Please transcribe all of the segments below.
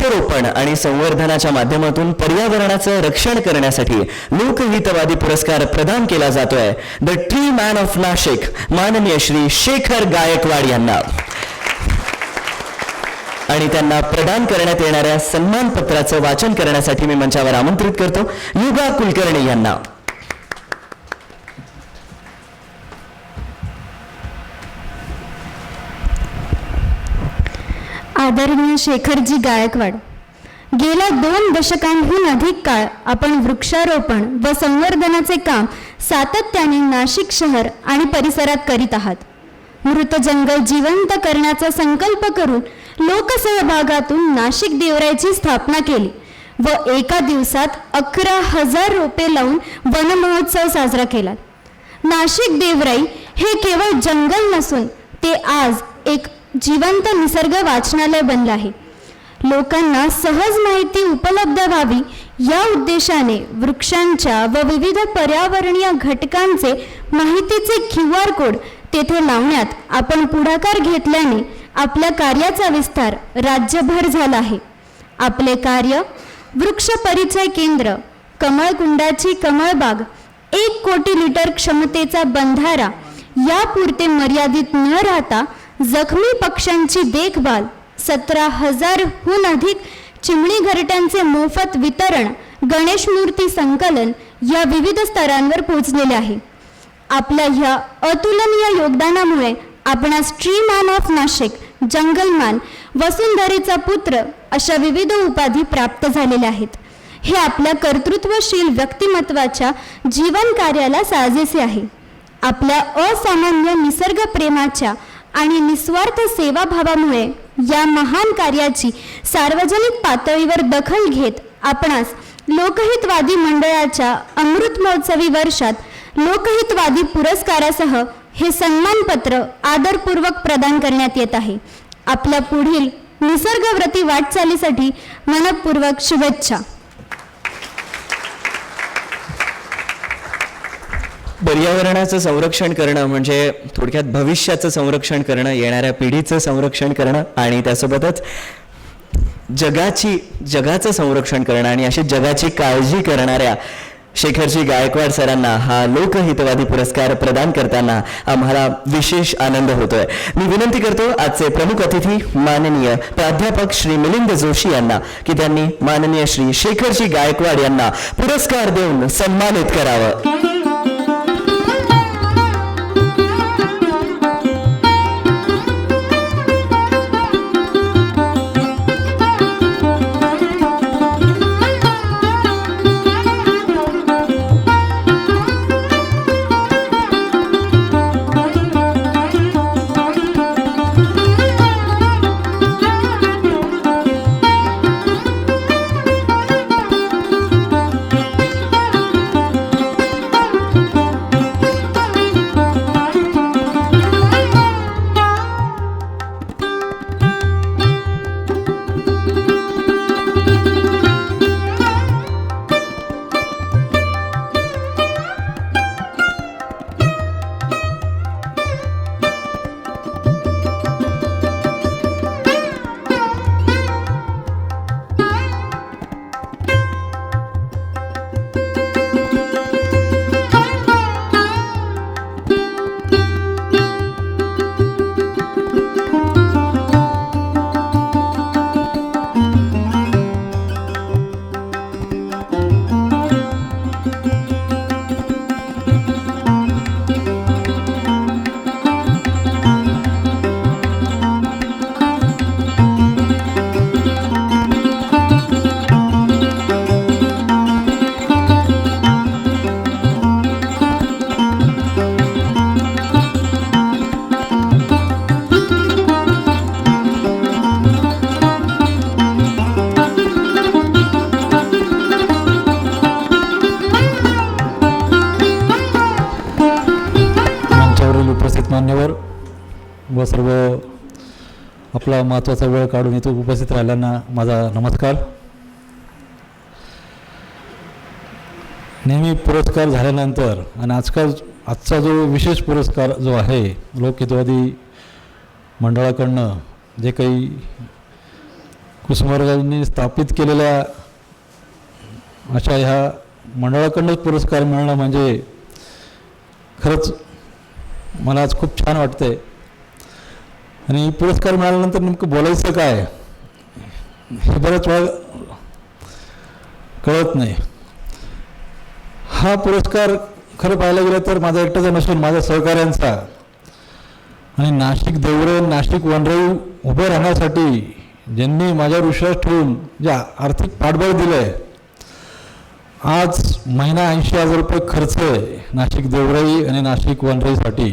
वृक्षरोपण आणि संवर्धनाच्या माध्यमातून पर्यावरणाचं रक्षण करण्यासाठी लोकहितवादी पुरस्कार प्रदान केला जातोय. The tree man of Nashik माननीय श्री शेखर गायकवाड यांना. आणि त्यांना प्रदान करण्यात येणाऱ्या सन्मान पत्राचं वाचन करण्यासाठी मी मंचावर आमंत्रित करतो. युगा कुलकर्णी यांना. आदरणीय शेखरजी गायकवाड गेल्या दोन दशकांहून अधिक काळ आपण वृक्षारोपण व संवर्धनाचे काम सातत्याने नाशिक शहर आणि परिसरात करीत आहात. मृत जंगल जिवंत करण्याचा संकल्प करून लोकसहभागातून नाशिक देवरायची स्थापना केली व एका दिवसात अकरा हजार रोपे लावून वनमहोत्सव साजरा केला. नाशिक देवराई हे केवळ जंगल नसून ते आज एक जिवंत निसर्ग वाचनालय बनलं आहे. लोकांना सहज माहिती उपलब्ध व्हावी या उद्देशाने वृक्षांच्या व विविध पर्यावरणीय घटकांचे माहितीचे क्यू आर कोड तेथे लावण्यात आपण पुढाकार घेतल्याने आपल्या कार्याचा विस्तार राज्यभर झाला आहे. आपले कार्य वृक्ष परिचय केंद्र कमळकुंडाची कमळबाग एक कोटी लिटर क्षमतेचा बंधारा यापुरते मर्यादित न राहता जखमी पक्ष्यांची देखभाल सतरा हजारहून अधिक चिमणी घरट्यांचे मोफत वितरण गणेश मूर्ती संकलन या विविध स्तरांवर पोहोचलेले आहे. आपल्या ह्या अतुलनीय योगदानामुळे आपणास ट्री मॅन ऑफ नाशिक जंगलमान वसुंधरेचा पुत्र अशा विविध उपाधी प्राप्त झालेल्या आहेत. हे आपल्या कर्तृत्वशील व्यक्तिमत्वाच्या जीवन कार्याला साजेसे आहे. आपल्या असामान्य निसर्ग प्रेमाच्या आणि निस्वार्थ सेवाभावामुळे या महान कार्याची सार्वजनिक पातळीवर दखल घेत आपणास लोकहितवादी मंडळाच्या अमृत महोत्सवी वर्षात लोकहितवादी पुरस्कारासह हे सन्मानपत्र आदरपूर्वक प्रदान करण्यात येत आहे. आपल्या पुढील निसर्गव्रती वाटचालीसाठी मनपूर्वक शुभेच्छा. पर्यावरणाचं संरक्षण करणं म्हणजे थोडक्यात भविष्याचं संरक्षण करणं येणाऱ्या पिढीचं संरक्षण करणं आणि त्यासोबतच जगाची जगाचं संरक्षण करणं आणि अशी जगाची काळजी करणाऱ्या शेखरजी गायकवाड सरांना हा लोकहितवादी पुरस्कार प्रदान करताना आम्हाला विशेष आनंद होतोय. मी विनंती करतो आजचे प्रमुख अतिथी माननीय प्राध्यापक श्री मिलिंद जोशी यांना की त्यांनी माननीय श्री शेखरजी गायकवाड यांना पुरस्कार देऊन सन्मानित करावं. मान्यवर व सर्व आपला महत्त्वाचा वेळ काढून इथं उपस्थित राहिल्यांना माझा नमस्कार. नेहमी पुरस्कार झाल्यानंतर आणि आजकाल आजचा जो विशेष पुरस्कार जो आहे लोकहितवादी मंडळाकडनं जे काही कुसुमार्गांनी स्थापित केलेल्या अशा ह्या मंडळाकडूनच पुरस्कार मिळणं म्हणजे खरंच मला आज खूप छान वाटतंय. आणि पुरस्कार मिळाल्यानंतर नेमकं बोलायचं काय? हे बऱ्याच वेळा कळत नाही. हा पुरस्कार खरं पाहायला गेलं तर माझा एकटाचा नसून माझ्या सहकाऱ्यांचा आणि नाशिक देवरे नाशिक वनराई उभं राहण्यासाठी ज्यांनी माझ्यावर विश्वास ठेवून जे आर्थिक पाठबळ दिलं आहे आज महिना ऐंशी हजार रुपये खर्च आहे नाशिक देवराई आणि नाशिक वनराईसाठी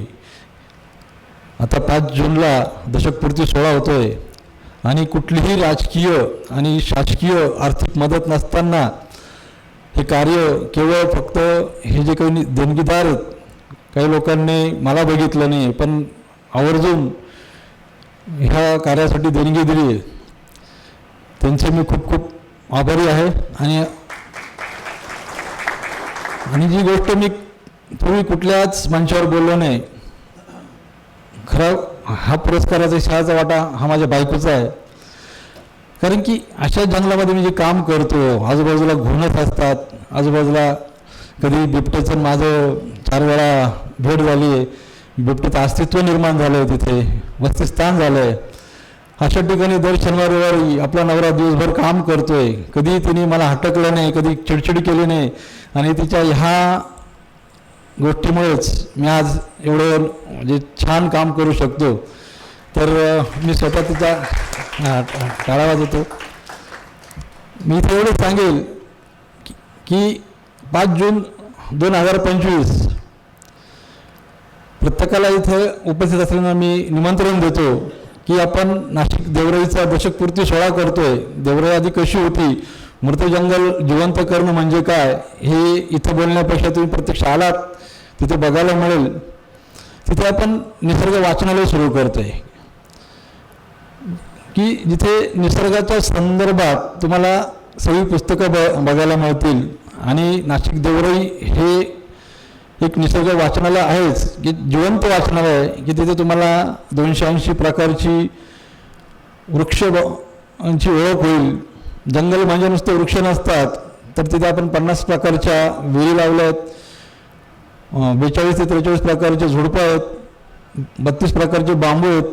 आता पाच जूनला दशकपूर्ती सोहळा होतोय. आणि कुठलीही राजकीय आणि शासकीय आर्थिक मदत नसताना हे कार्य केवळ फक्त हे जे काही देणगीदार आहेत, काही लोकांनी मला बघितलं नाही पण आवर्जून ह्या कार्यासाठी देणगी दिली आहे. त्यांचे मी खूप खूप आभारी आहे आणि आणि जी गोष्ट मी पूर्वी कुठल्याच मंचावर बोललो नाही खरं हा पुरस्काराचा शाळेचा वाटा हा माझ्या बायकोचा आहे. कारण की अशा जंगलामध्ये मी जे काम करतो आजूबाजूला घुणत असतात आजूबाजूला कधी बिबट्याचं माझं चार वेळा भेट झाली आहे बिबट्याचं अस्तित्व निर्माण झालं आहे तिथे वस्तीस्थान झालं आहे अशा ठिकाणी दर शनिवार रविवारी आपला नवरा दिवसभर काम करतोय. कधी तिने मला हटकलं नाही कधी चिडचिड केली नाही. आणि तिच्या ह्या गोष्टीमुळेच मी आज एवढं म्हणजे छान काम करू शकतो. तर मी स्वतः तिचा टाळावा देतो मी इथे एवढं सांगेल की- पाच जून दोन हजार पंचवीस प्रत्येकाला इथं उपस्थित असल्यानं मी निमंत्रण देतो. की आपण नाशिक देवराईचा दशकपूर्ती सोहळा करतोय. देवराई आधी कशी होती? मृत जंगल जिवंत करणं म्हणजे काय? हे इथं बोलण्यापेक्षा तुम्ही प्रत्यक्ष आलात तिथे बघायला मिळेल. तिथे आपण निसर्ग वाचनालय सुरू करतोय. की जिथे निसर्गाच्या संदर्भात तुम्हाला सगळी पुस्तकं ब बघायला मिळतील. आणि नाशिक देवराई हे एक निसर्ग वाचनालय आहेच की जिवंत वाचनालय आहे की तिथे तुम्हाला दोनशे ऐंशी प्रकारची वृक्ष ब- ची ओळख होईल. जंगल म्हणजे नुसते वृक्ष नसतात तर तिथे आपण पन्नास प्रकारच्या वेली लावल्या आहेत बेचाळीस ते त्रेचाळीस प्रकारचे झुडपं आहेत बत्तीस प्रकारचे बांबू आहेत.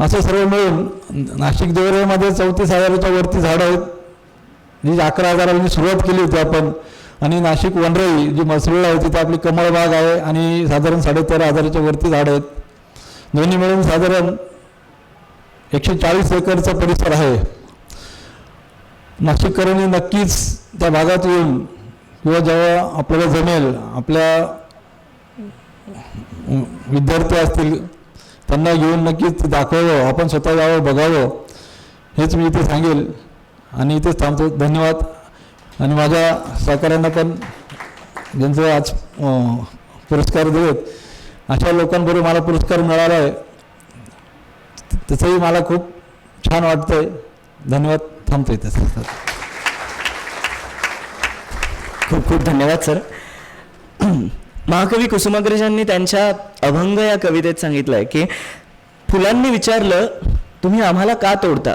असं सर्व मिळून नाशिक देवराईमध्ये चौतीस हजाराच्या वरती झाडं आहेत. जी अकरा हजारांनी सुरुवात केली होती आपण. आणि नाशिक वनराई जी मसरूळ आहे तिथे आपली कमळ बाग आहे आणि साधारण साडेतेरा हजाराच्या वरती झाडं आहेत. दोन्ही मिळून साधारण एकशे चाळीस एकरचा परिसर आहे. नाशिककरांनी नक्कीच त्या भागात येऊन किंवा जेव्हा आपल्याला जमेल आपल्या विद्यार्थी असतील त्यांना घेऊन नक्कीच ते दाखवावं आपण स्वतः जावं बघावं हेच मी इथे सांगेल. आणि इथेच थांबतो. धन्यवाद. आणि माझ्या सहकाऱ्यांना पण ज्यांचं आज पुरस्कार दिलेत अशा लोकांबरोबर मला पुरस्कार मिळाला आहे त्याचंही मला खूप छान वाटतंय. धन्यवाद. थांबतो इथे. खूप खूप धन्यवाद सर. महाकवी कुसुमाग्रजांनी त्यांच्या अभंग या कवितेत सांगितलंय की फुलांनी विचारलं तुम्ही आम्हाला का तोडता?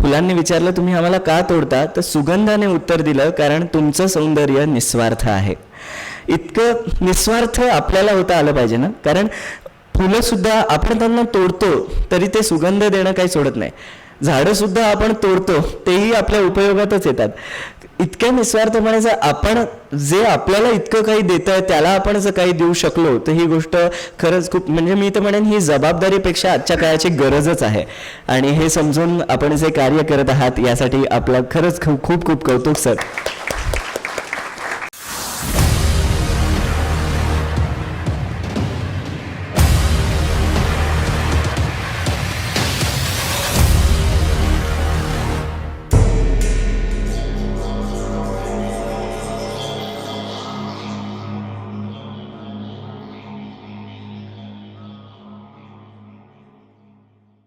फुलांनी विचारलं तुम्ही आम्हाला का तोडता? तर सुगंधाने उत्तर दिलं कारण तुमचं सौंदर्य निस्वार्थ आहे. इतकं निस्वार्थ आपल्याला होता आलं पाहिजे ना? कारण फुलंसुद्धा आपण त्यांना तोडतो तरी ते सुगंध देणं काही सोडत नाही. झाडंसुद्धा आपण तोडतो तेही आपल्या उपयोगातच येतात. इतक्या निस्वार्थपणे जर आपण जे आपल्याला इतकं काही देतं आहे त्याला आपण जर काही देऊ शकलो तर ही गोष्ट खरंच खूप म्हणजे मी तर म्हणेन ही जबाबदारीपेक्षा आजच्या काळाची गरजच आहे. आणि हे समजून आपण जे कार्य करत आहात यासाठी आपला खरंच खूप खूप खूप कौतुक सर.